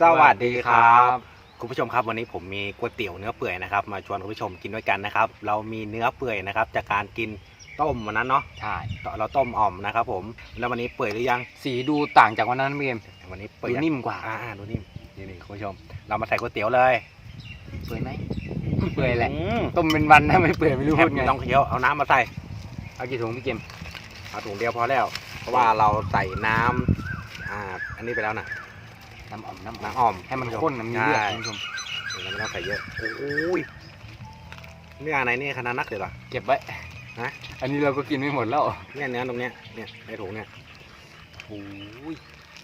สวัสดีครับ คุณผู้ชมครับวันนี้ผมมีก๋วยเตี๋ยวเนื้อเปื่อยนะครับ มาชวนคุณผู้ชมกินด้วยกันนะครับ เรามีเนื้อเปื่อยนะครับ จากการกินต้มวันนั้นเนาะใช่เราต้มอ่อมนะครับ ผมแล้ววันนี้เปื่อยหรือยังสีดูต่างจากวันนั้นพี่เกมวันนี้เปื่อยดูยังนิ่มกว่าอ่าดูนิ่มนี่นี่คุณผู้ชม เรามาใส่ก๋วยเตี๋ยวเลยเปื่อยไหมเปื่อยแหละอืมต้มเป็นวันนะไม่เปื่อยไม่รู้แทบพูดไงไม่ต้องเคี้ยวเอาน้ำมาใส่เอากี่ถุงพี่เกมเอาถุงเดียวพอแล้ว เพราะว่าเราใส่น้ำอ่าอันนี้ไปแล้วนะ น้ำอ่อมน้ำอ่อมน้ำอ่อมให้มันข้นนะมีเลือดใช่คุณผู้ชมเราไม่ต้องใส่เยอะโอ้ยเนื้ออะไรนี่ขนาดนักเลยเหรอเก็บไว้ฮะอันนี้เราก็กินไม่หมดแล้วเนี่ยเนื้อตรงเนี้ยเนี่ยในถุงเนี่ยโอ้ย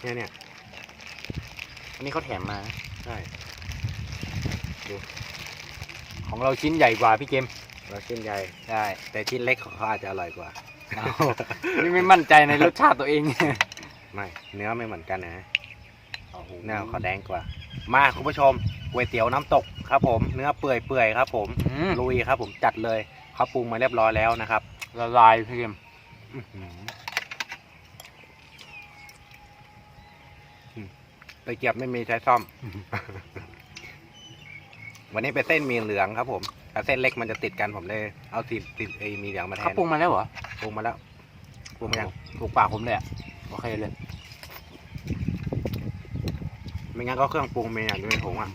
เนี่ยเนี่ยอันนี้เขาแถมมาใช่ของเราชิ้นใหญ่กว่าพี่เกมเราชิ้นใหญ่ใช่แต่ชิ้นเล็กของเขาอาจจะอร่อยกว่าเอานี่ไม่มั่นใจในรสชาติตัวเองไม่เนื้อไม่เหมือนกันนะโอ้โห เนื้อเขาแดงกว่า มาคุณผู้ชมก๋วยเตี๋ยวน้ำตกครับผม เนื้อเปื่อยเปื่อยๆครับผมอืมลุยครับ ผมจัดเลยเขาปรุงมาเรียบร้อยแล้วนะครับ ละลายพี่เกมอื้อหืออืมตะเกียบไม่มีใช้ซ่อม วันนี้เป็นเส้นหมีเหลืองครับ ผมแต่เส้นเล็กมันจะติดกันผมเลย เอาสีสีไอ้หมีเหลืองมาแทเขานปรุงมาแล้วเหรอปรุงมาแล้วปรุงมายังถูกปากผมเลยอะโอเคเลย ไม่งั้นก็เครื่องปรุงมีอย่างอยู่ในถุงอะ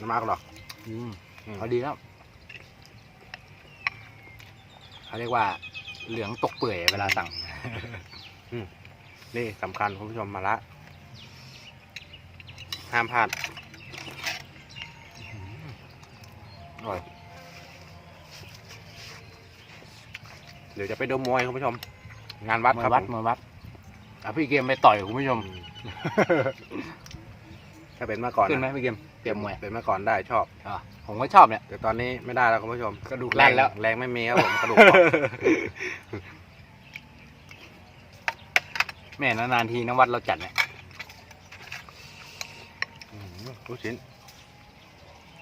น้ำมากหรอกอืมอืมเอาดีแล้วเขาเรียกว่าเหลืองตกเปื่อยเวลาสั่งนี่สำคัญคุณผู้ชมมาละ ห้ามพลาดอร่อยเดี๋ยวจะไปดูมวยคุณผู้ชม งานวัดมวครัยบวัดผมมวยวัดอะพี่เกมไปต่อยคุณผู้ชมอืม ถ้าเป็นเมื่อก่อนขึ้นไหมนะพี่เกมเตรียมมวยเป็นเมื่อก่อนได้ชอบ อะผมก็ชอบเนี่ย แต่ตอนนี้ไม่ได้แล้วคุณผู้ชมกระดูกลั่นแล้ว แรงไม่มีครับผมกระดูกเปราะแม่นานๆทีนวัดเราจัดเนี่ยอื้อหือลูกชิ้น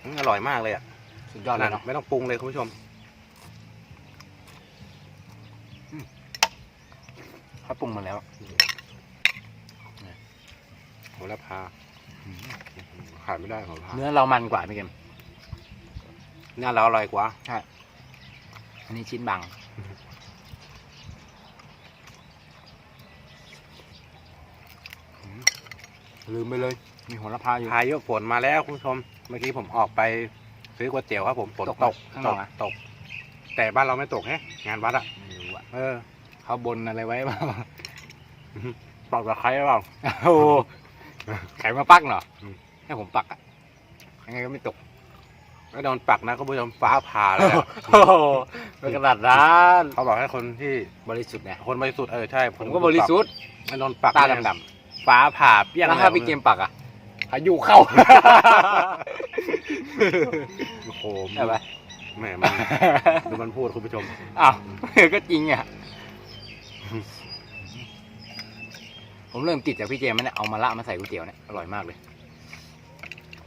อืมอร่อยมากเลยอะสุดยอดเลยเนาะไม่ต้องปรุงเลยคุณผู้ชม เขาปรุงมาแล้วโหระพา ขาดไม่ได้โหระพาเนื้อเรามันกว่าพี่เกมเนื้อเราอร่อยกว่าอันนี้ชิ้นบางลืมไปเลย มีโหระพาอยู่พายุฝนมาแล้วคุณผู้ชม เมื่อกี้ผมออกไปซื้อก๋วยเตี๋ยวครับผมฝนตกตกข้างตนอกกอะตก แต่บ้านเราไม่ตกแฮะงานวัดอะไม่รู้อะเออเขาบนอะไรไว้บ้างปอกตะไคร้หรือเปล่าโอ้ โหไข่มาปักเหรออมให้ผมปักอะยังไงก็ไม่ตกไม่โดนปักนะคุณผู้ชมฟ้าผ่าเลยอะโอ้โหเป็นกระดาษร้านเขาบอกให้คนที่บริสุทธิ์เนี่ยคนบริสุทธิ์เออใช่ผมก็บริสุทธิ์ไม่โดนปักตาเนี่ยดำฟ้าผ่าเปี้ๆยงแล้วถ้าลยพี่เกมปักอะพายุเข้าโอ้โหใช่ไหมแหมมันดูมันพูดคุณผู้ชม อ้าวก็จริงอะ ผมเริ่มติดจากพี่เจมส์มันเนี่ยเอามาละมาใส่ก๋วยเตี๋ยวเนี่ยอร่อยมากเลย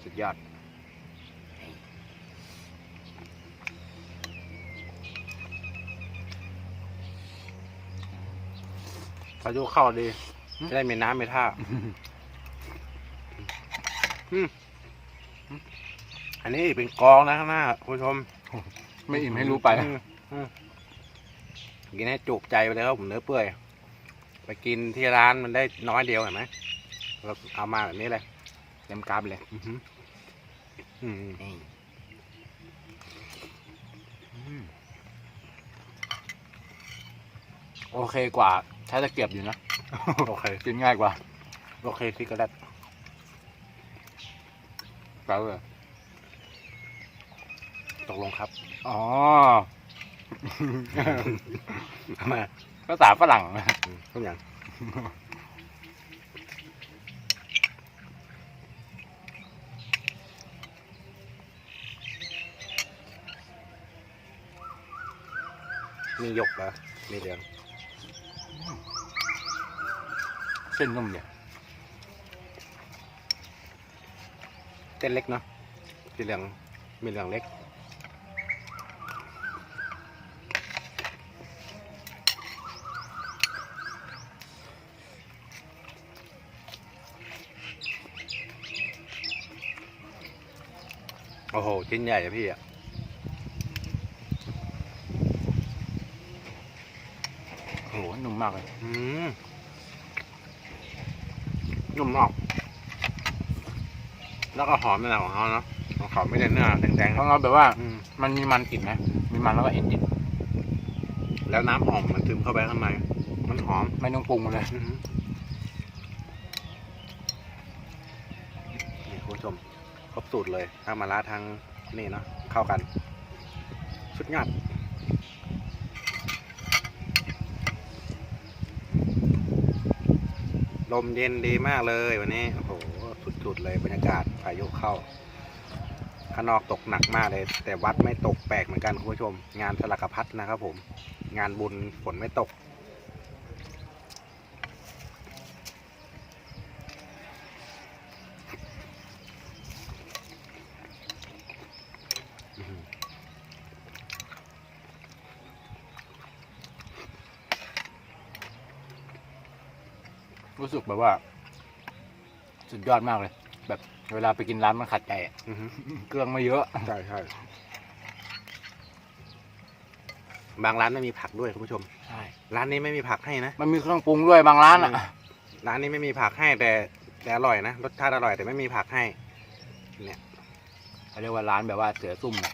สุดยอด พายุเข้าดีจะได้มีน้ำมีท่า อืมอันนี้เป็นกองนะข้างหน้าคุณผู้ชมไม่อิ่มให้รู้ไป อืมอืมกินให้จุกใจไปเลยครับผมเนื้อเปื่อย ไปกินที่ร้านมันได้น้อยเดียวเห็นไหมเราเอามาแบบนี้เลยเต็มกราฟเลยอือหืออืมนี่อืมโอเคกว่าใช้ตะเกียบอยู่นะ โอเคกินง่ายกว่าโอเคซิกระดัดแปลว่าตกลงครับ อ๋อ ทำไม ภาษาฝรั่งอืมทุกอย่างมีหยกเหรอมีเหลืองเส้นนุ่มเนี่ยเส้นเล็กเนาะสีเหลืองมีเหลืองเล็ก อ้โห ชิ้นใหญ่อะพี่อะโอ้โหนุ่มมากเลยอืมนุ่มมาก แล้วก็หอมในของเขาเนาะของเขาไม่ได้เนื้อแดงๆเพเนราะอะเราแบบว่าอืมมันมีมันกลิ่นนะ มีมันแล้วก็เอ็นติดแล้วน้ำหอมมันซึมเข้าไปข้างใน มันหอมไม่ต้องปรุงเลย อื้อหือนี่คุณผู้ชม ครบ สูตรเลยถ้ามาลาทางนี่เนาะเข้ากัน สุดยอดลมเย็นดีมากเลยวันนี้โอ้โหสุดๆเลยบรรยากาศพายุเข้าข้างนอกตกหนักมากเลย แต่วัดไม่ตกแปลกเหมือนกันคุณผู้ชม งานสลักพัดนะครับผม งานบุญฝนไม่ตก รู้สึกแบบว่า สุดยอดมากเลย แบบเวลาไปกินร้านมันขัดใจอะอือหือเครื่องไม่เยอะ ใช่ใช่บางร้านไม่มีผักด้วยคุณผู้ชม ใช่ ร้านนี้ไม่มีผักให้นะ มันมีเครื่องปรุงด้วยบางร้านอะอืมร้านนี้ไม่มีผักให้แต่แต่อร่อยนะรสชาติอร่อยแต่ไม่มีผักให้เนี่ยเขาเรียกว่าร้านแบบว่าเสือซุ่มอะ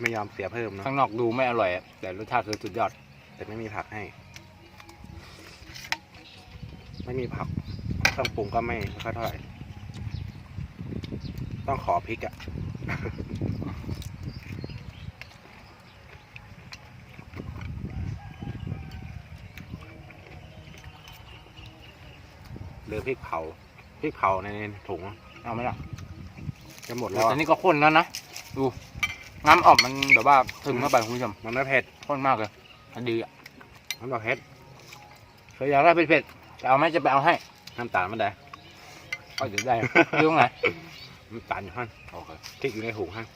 ไม่ยอมเสียเพิ่มเนาะข้างนอกดูไม่อร่อยอะแต่รสชาติคือสุดยอด แต่ไม่มีผักให้ ไม่มีผักเครื่องปรุงก็ไม่ค่อยเท่าไหร่ต้องขอพริกอะ่ะเหลือพริกเผาพริกเผาในถุงเอาไหมล่ะจะหมดแต่แล้วตออะนนี้ก็ข้นแล้วนะ ดูน้ำอ่อมมันแบบว่าถึงเข้าไปคุณผู้ชมมันไม่เผ็ดข้นมากเลยอันดีอะมันบอกเผ็ดเคยอยากได้เผ็ดๆ จะเอาไหมจะไปเอาให้น้ำตาลมันได้ก็เดี๋ยวได้อยุ่ตรงไหนน้ำตาลอยู่ข้างโอเคพริกอยู่ในถุงข้าง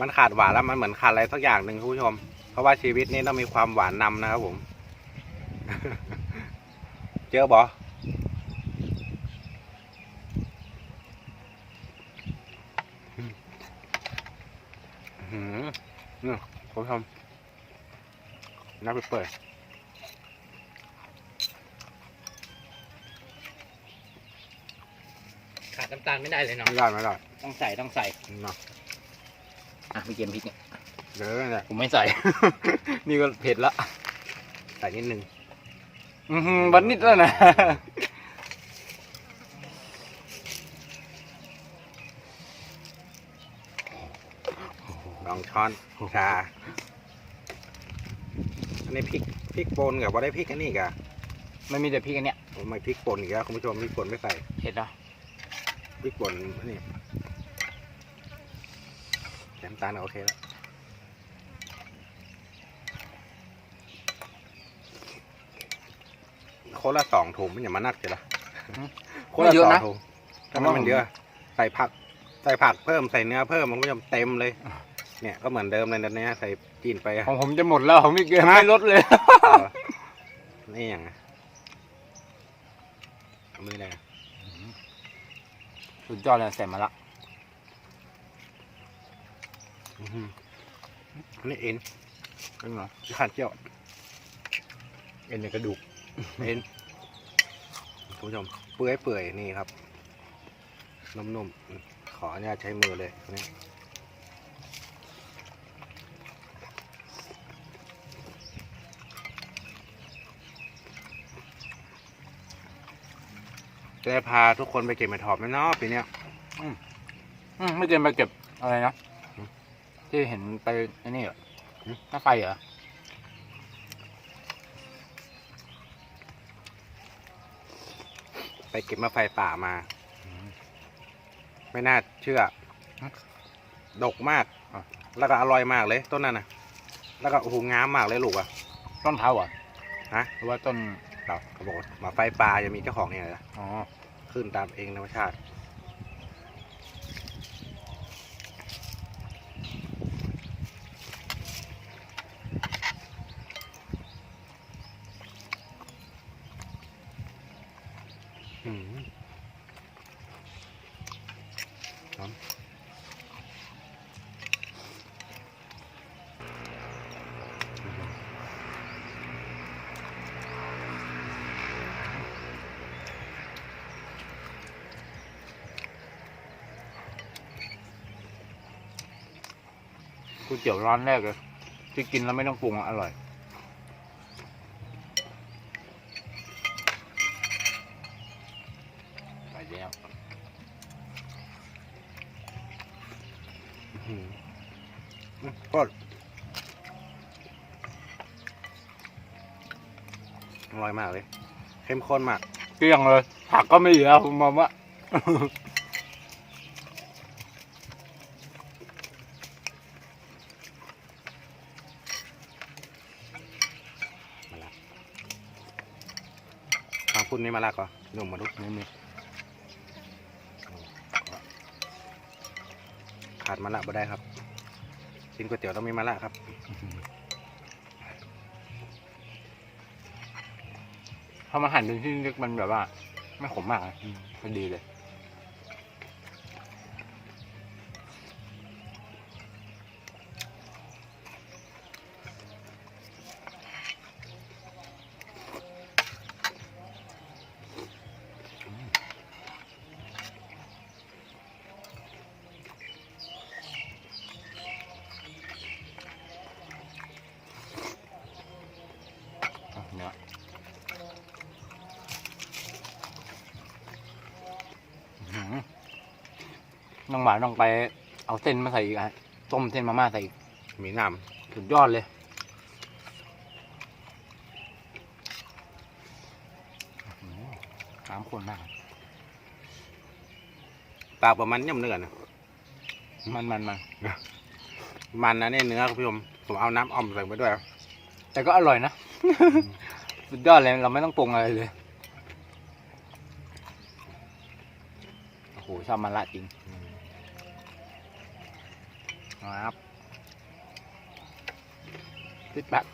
มันขาดหวานแล้วมันเหมือนขาดอะไรสักอย่างหนึ่งคุณผู้ชม เพราะว่าชีวิตนี้ต้องมีความหวานนำนะครับผม เจอบอหืมนี่ คุณผู้ชมน่าไปเปิดขาดน้ำตาลไม่ได้เลยเนาะไม่ได้ไม่ได้ต้องใส่ต้องใส่เนาะอะพี่เกมพริกเนี่ยเดี๋ยวนั่นแหละผมไม่ใส่ นี่ก็เผ็ดละ ใส่นิดนึง อือหือวันนิดแล้วนะ ลองช้อนชาอันนี้พริกพริกป่นกับว่าได้พริกอันนี้กะไม่มีแต่พริกอันเนี้ยผมไม่พริกป่นอีกแล้วคุณผู้ชมพริกป่นไม่ใส่เผ็ดเนาะพริกป่นอันนี้น้ำตาลก็โอเคแล้วคนละสองถุงมันอย่ามานักเจละคนละสองถุงทำไมมันเยอะ ใส่ผัก ใส่ผักเพิ่มใส่เนื้อเพิ่มมันก็จะเต็มเลย เนี่ยก็เหมือนเดิมเลยนะเนี่ยใส่จีนไปอะ ของผมจะหมดแล้วของพี่เกมฮะไม่ลดเลยเออนี่อย่างไงเอามือเลยสุดยอดเลยใส่มาละอื้อหืออันนี้เอ็นเป็นไงที่ขันเจียวเอ็นในกระดูกเอ็นคุณผู้ชมเปื่อยเปื่อยๆนี่ครับ นุ่มๆ ขออนุญาตใช้มือเลยนี่ จะได้พาทุกคนไปเก็บเห็ดถอบไหมเนาะปีเนี้ยอืมไม่เกินไปเก็บอะไรนะอืมที่เห็นไปไอ้นี่เหรออืมหน้าไฟเหรอไปเก็บมะไฟป่ามา ไม่น่าเชื่อ ดกมากอะแล้วก็อร่อยมากเลย ต้นนั้นนะแล้วก็โอ้โหงามมากเลยลูกอะต้นเท้าเหรอฮะหรือว่าต้น เราเขาบอกว่าหมาไฟปลาจะมีเจ้าของเนี่ยนะอ๋อ ขึ้นตามเองธรรมชาติ ก๋วยเตี๋ยวร้านแรกเลยที่กินแล้วไม่ต้องปรุงอะอร่อย ไปแล้วอืมก็อร่อยมากเลย เข้มข้นมาก เกลี้ยงเลย ผักก็ไม่เหลือผมมองว่ามาละทาง คุณนี่มาละก่อนหนุ่มมาดูไม่มีขาดมาละบ่ได้ครับกินก๋วยเตี๋ยวต้องมีมาละครับพอมาหั่นเป็นที่เล็กมันแบบว่า ไม่ขมมากอะพอดีเลย น้องหมาต้องไป เอาเส้นมาใส่อีกอะต้มเส้นมาม่าใส่อีกมีน้สุดยอดเลย อื้อหือน้ำข้นมากำปากประมาณย่ำเนื้อนะมันมันมันมันนะเนี่ยเนื้อคุณผู้ชมผมเอาน้ำอ่อมใส่ไปด้วย แต่ก็อร่อยนะ สุดยอดเลย เราไม่ต้องปรุงอะไรเลย โอ้โหชอบมันละจริงครับติดแบบ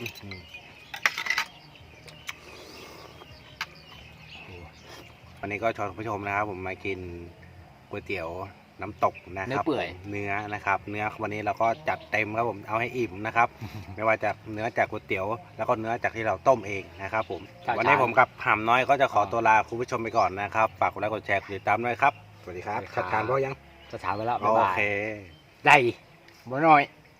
อือหือวันนี้ก็ชวนผู้ชมนะครับ ผมมากินก๋วยเตี๋ยว น้ำตกนะครับเนื้อเปื่อย เนื้อนะครับ เนื้อวันนี้เราก็จัดเต็มครับผมเอาให้อิ่มนะครับ ไม่ว่าจากเนื้อจากก๋วยเตี๋ยว แล้วก็เนื้อจากที่เราต้มเองนะครับผมใช่วันนี้ใช่ผมกับหำน้อยก็จะขออ่าตัวลาคุณผู้ชมไปก่อนนะครับฝากกดไลค์กดแชร์กดติดตามด้วยครับสวัสดีครับสวัสดีครับชัดการเพราะยังสถานไปแล้วบ๊ายโอบายเค ได้บ่น้อย